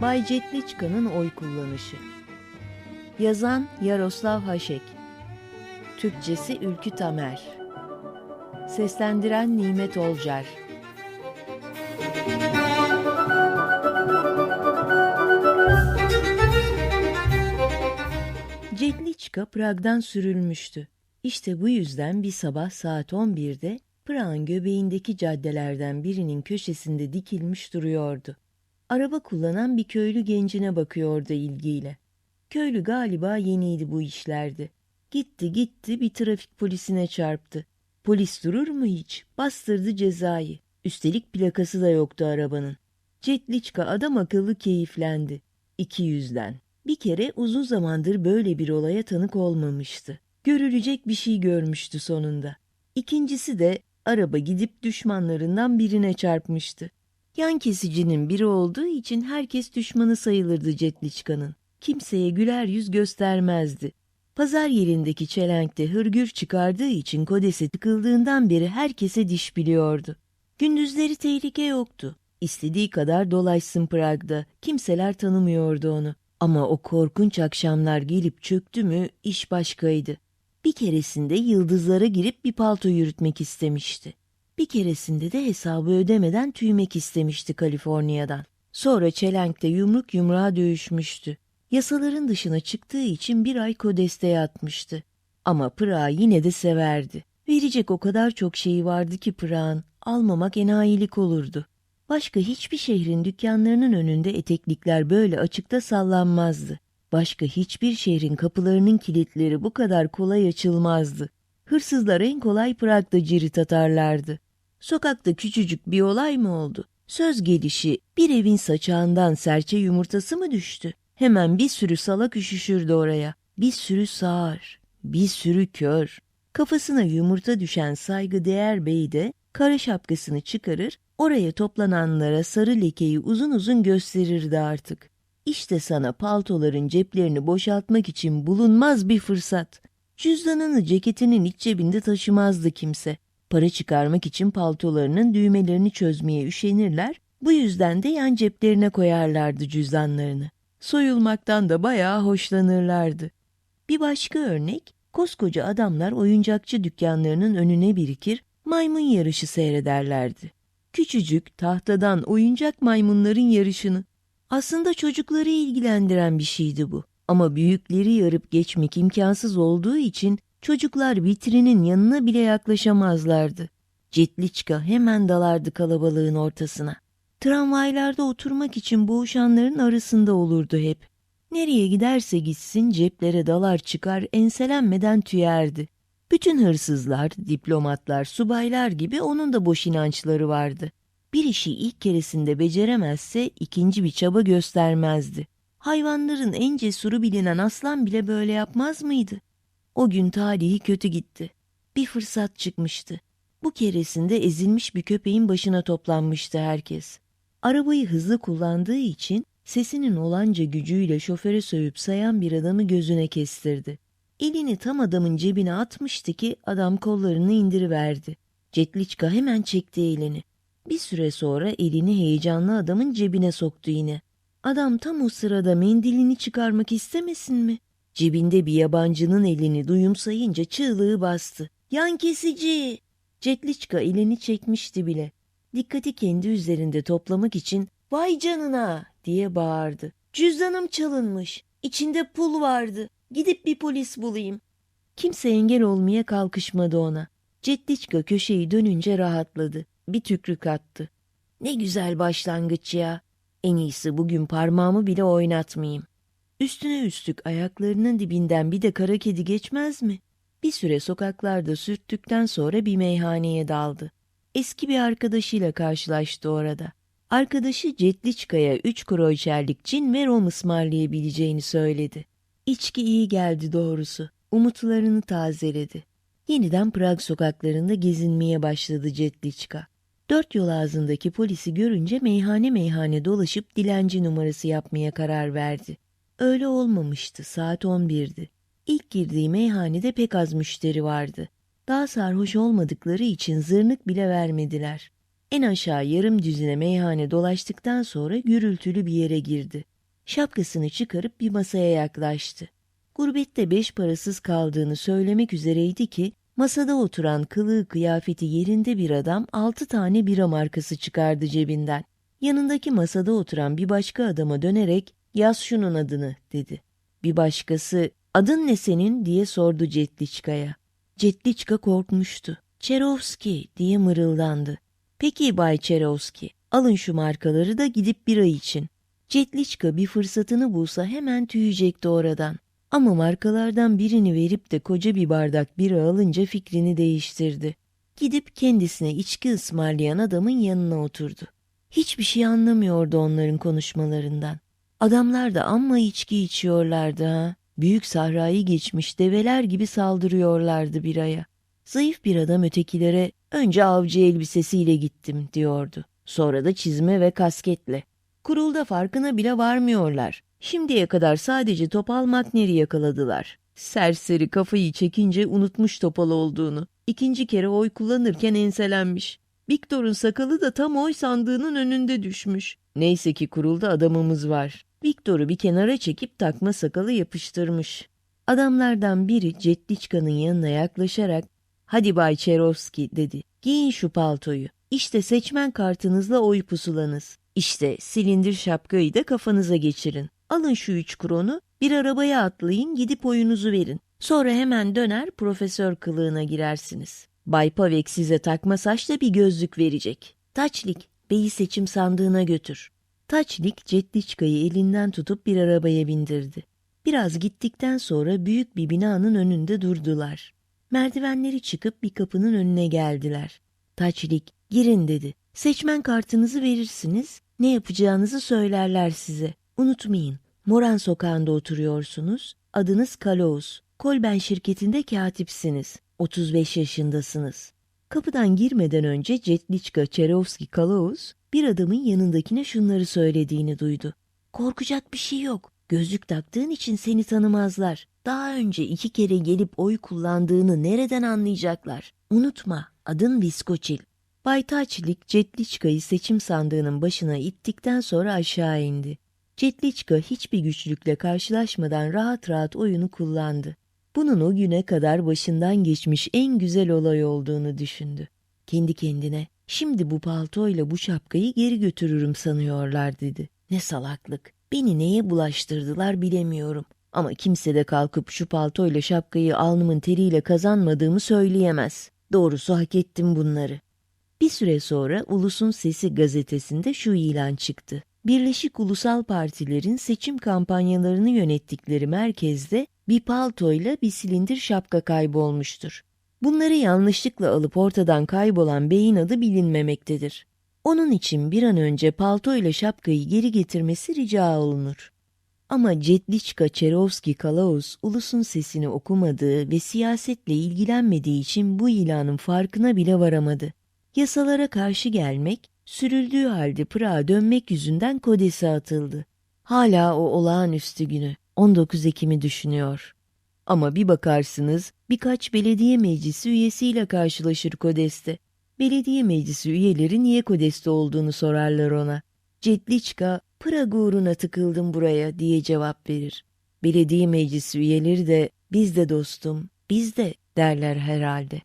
Bay Cetliçka'nın oy kullanışı. Yazan Yaroslav Haşek. Türkçesi Ülkü Tamer. Seslendiren Nimet Olcar. Cetliçka Prag'dan sürülmüştü. İşte bu yüzden bir sabah saat 11'de Prag'ın göbeğindeki caddelerden birinin köşesinde dikilmiş duruyordu. Araba kullanan bir köylü gencine bakıyordu ilgiyle. Köylü galiba yeniydi bu işlerde. Gitti gitti bir trafik polisine çarptı. Polis durur mu hiç? Bastırdı cezayı. Üstelik plakası da yoktu arabanın. Cetliçka adam akıllı keyiflendi. İki yüzden. Bir kere uzun zamandır böyle bir olaya tanık olmamıştı. Görülecek bir şey görmüştü sonunda. İkincisi de araba gidip düşmanlarından birine çarpmıştı. Yan kesicinin biri olduğu için herkes düşmanı sayılırdı Cetliçka'nın. Kimseye güler yüz göstermezdi. Pazar yerindeki çelenkte hırgür çıkardığı için kodese tıkıldığından beri herkese diş biliyordu. Gündüzleri tehlike yoktu. İstediği kadar dolaşsın Prag'da. Kimseler tanımıyordu onu. Ama o korkunç akşamlar gelip çöktü mü iş başkaydı. Bir keresinde yıldızlara girip bir palto yürütmek istemişti. Bir keresinde de hesabı ödemeden tüymek istemişti Kaliforniya'dan. Sonra çelenkte yumruk yumruğa dövüşmüştü. Yasaların dışına çıktığı için bir ay kodeste yatmıştı. Ama Pırağı yine de severdi. Verecek o kadar çok şeyi vardı ki Pırak'ın almamak enayilik olurdu. Başka hiçbir şehrin dükkanlarının önünde eteklikler böyle açıkta sallanmazdı. Başka hiçbir şehrin kapılarının kilitleri bu kadar kolay açılmazdı. Hırsızlar en kolay Prag'da cirit atarlardı. Sokakta küçücük bir olay mı oldu? Söz gelişi bir evin saçağından serçe yumurtası mı düştü? Hemen bir sürü salak üşüşürdü oraya. Bir sürü sağır, bir sürü kör. Kafasına yumurta düşen saygıdeğer bey de kara şapkasını çıkarır, oraya toplananlara sarı lekeyi uzun uzun gösterirdi artık. İşte sana paltoların ceplerini boşaltmak için bulunmaz bir fırsat. Cüzdanını ceketinin iç cebinde taşımazdı kimse. Para çıkarmak için paltolarının düğmelerini çözmeye üşenirler, bu yüzden de yan ceplerine koyarlardı cüzdanlarını. Soyulmaktan da bayağı hoşlanırlardı. Bir başka örnek, koskoca adamlar oyuncakçı dükkanlarının önüne birikir, maymun yarışı seyrederlerdi. Küçücük, tahtadan oyuncak maymunların yarışını. Aslında çocukları ilgilendiren bir şeydi bu. Ama büyükleri yarıp geçmek imkansız olduğu için çocuklar vitrinin yanına bile yaklaşamazlardı. Cetliçka hemen dalardı kalabalığın ortasına. Tramvaylarda oturmak için boğuşanların arasında olurdu hep. Nereye giderse gitsin ceplere dalar çıkar enselenmeden tüyerdi. Bütün hırsızlar, diplomatlar, subaylar gibi onun da boş inançları vardı. Bir işi ilk keresinde beceremezse ikinci bir çaba göstermezdi. Hayvanların en cesuru bilinen aslan bile böyle yapmaz mıydı? O gün tarihi kötü gitti. Bir fırsat çıkmıştı. Bu keresinde ezilmiş bir köpeğin başına toplanmıştı herkes. Arabayı hızlı kullandığı için sesinin olanca gücüyle şoföre sövüp sayan bir adamı gözüne kestirdi. Elini tam adamın cebine atmıştı ki adam kollarını indiriverdi. Cetliçka hemen çekti elini. Bir süre sonra elini heyecanlı adamın cebine soktu yine. Adam tam o sırada mendilini çıkarmak istemesin mi? Cebinde bir yabancının elini duyumsayınca çığlığı bastı. Yan kesici! Cetliçka elini çekmişti bile. Dikkati kendi üzerinde toplamak için vay canına diye bağırdı. Cüzdanım çalınmış. İçinde pul vardı. Gidip bir polis bulayım. Kimse engel olmaya kalkışmadı ona. Cetliçka köşeyi dönünce rahatladı. Bir tükrük attı. Ne güzel başlangıç ya. En iyisi bugün parmağımı bile oynatmayayım. Üstüne üstlük ayaklarının dibinden bir de kara kedi geçmez mi? Bir süre sokaklarda sürttükten sonra bir meyhaneye daldı. Eski bir arkadaşıyla karşılaştı orada. Arkadaşı Cetliçka'ya üç kroyçerlik cin ve rom ısmarlayabileceğini söyledi. İçki iyi geldi doğrusu. Umutlarını tazeledi. Yeniden Prag sokaklarında gezinmeye başladı Cetliçka. Dört yol ağzındaki polisi görünce meyhane meyhane dolaşıp dilenci numarası yapmaya karar verdi. Öyle olmamıştı, saat on birdi. İlk girdiği meyhanede pek az müşteri vardı. Daha sarhoş olmadıkları için zırnık bile vermediler. En aşağı yarım düzine meyhane dolaştıktan sonra gürültülü bir yere girdi. Şapkasını çıkarıp bir masaya yaklaştı. Gurbette beş parasız kaldığını söylemek üzereydi ki masada oturan kılığı kıyafeti yerinde bir adam altı tane bira markası çıkardı cebinden. Yanındaki masada oturan bir başka adama dönerek yaz şunun adını dedi. Bir başkası adın ne senin diye sordu Cetliçka'ya. Cetliçka korkmuştu. Çerovski diye mırıldandı. Peki Bay Çerovski alın şu markaları da gidip bira için. Cetliçka bir fırsatını bulsa hemen tüyecekti oradan. Ama markalardan birini verip de koca bir bardak bira alınca fikrini değiştirdi. Gidip kendisine içki ısmarlayan adamın yanına oturdu. Hiçbir şey anlamıyordu onların konuşmalarından. Adamlar da amma içki içiyorlardı ha. Büyük sahrayı geçmiş develer gibi saldırıyorlardı biraya. Zayıf bir adam ötekilere önce avcı elbisesiyle gittim diyordu. Sonra da çizme ve kasketle. Kurulda farkına bile varmıyorlar. Şimdiye kadar sadece topal makneri yakaladılar. Serseri kafayı çekince unutmuş topal olduğunu. İkinci kere oy kullanırken enselenmiş. Viktor'un sakalı da tam oy sandığının önünde düşmüş. Neyse ki kurulda adamımız var. Viktor'u bir kenara çekip takma sakalı yapıştırmış. Adamlardan biri Cetliçka'nın yanına yaklaşarak ''Hadi Bay Çerovski'' dedi. ''Giyin şu paltoyu. İşte seçmen kartınızla oy pusulanız. İşte silindir şapkayı da kafanıza geçirin. Alın şu üç kronu, bir arabaya atlayın gidip oyunuzu verin. Sonra hemen döner profesör kılığına girersiniz. Bay Pavek size takma saçla bir gözlük verecek. Taçlik, beyi seçim sandığına götür. Taçlik Cetliçka'yı elinden tutup bir arabaya bindirdi. Biraz gittikten sonra büyük bir binanın önünde durdular. Merdivenleri çıkıp bir kapının önüne geldiler. Taçlik, girin dedi. Seçmen kartınızı verirsiniz, ne yapacağınızı söylerler size. Unutmayın, Moran sokağında oturuyorsunuz, adınız Kalaus. Kolben şirketinde katipsiniz. 35 yaşındasınız. Kapıdan girmeden önce Cetliçka Çerovski Kalaus bir adamın yanındakine şunları söylediğini duydu. Korkacak bir şey yok. Gözlük taktığın için seni tanımazlar. Daha önce iki kere gelip oy kullandığını nereden anlayacaklar? Unutma, adın Viskoçil. Bay Taçlik Cetliçka'yı seçim sandığının başına ittikten sonra aşağı indi. Cetliçka hiçbir güçlükle karşılaşmadan rahat rahat oyunu kullandı. Bunun o güne kadar başından geçmiş en güzel olay olduğunu düşündü. Kendi kendine, şimdi bu paltoyla bu şapkayı geri götürürüm sanıyorlar dedi. Ne salaklık. Beni neye bulaştırdılar bilemiyorum. Ama kimse de kalkıp şu paltoyla şapkayı alnımın teriyle kazanmadığımı söyleyemez. Doğrusu hak ettim bunları. Bir süre sonra Ulus'un Sesi gazetesinde şu ilan çıktı. Birleşik Ulusal Partilerin seçim kampanyalarını yönettikleri merkezde bir paltoyla bir silindir şapka kaybolmuştur. Bunları yanlışlıkla alıp ortadan kaybolan beyin adı bilinmemektedir. Onun için bir an önce paltoyla şapkayı geri getirmesi rica olunur. Ama Cetliçka Çerovski Kalaus ulusun sesini okumadığı ve siyasetle ilgilenmediği için bu ilanın farkına bile varamadı. Yasalara karşı gelmek, sürüldüğü halde Pırağa dönmek yüzünden kodese atıldı. Hala o olağanüstü günü, 19 Ekim'i düşünüyor. Ama bir bakarsınız birkaç belediye meclisi üyesiyle karşılaşır Kodes'te. Belediye meclisi üyeleri niye Kodes'te olduğunu sorarlar ona. Cetliçka, Prag uğruna tıkıldım buraya diye cevap verir. Belediye meclisi üyeleri de biz de dostum, biz de derler herhalde.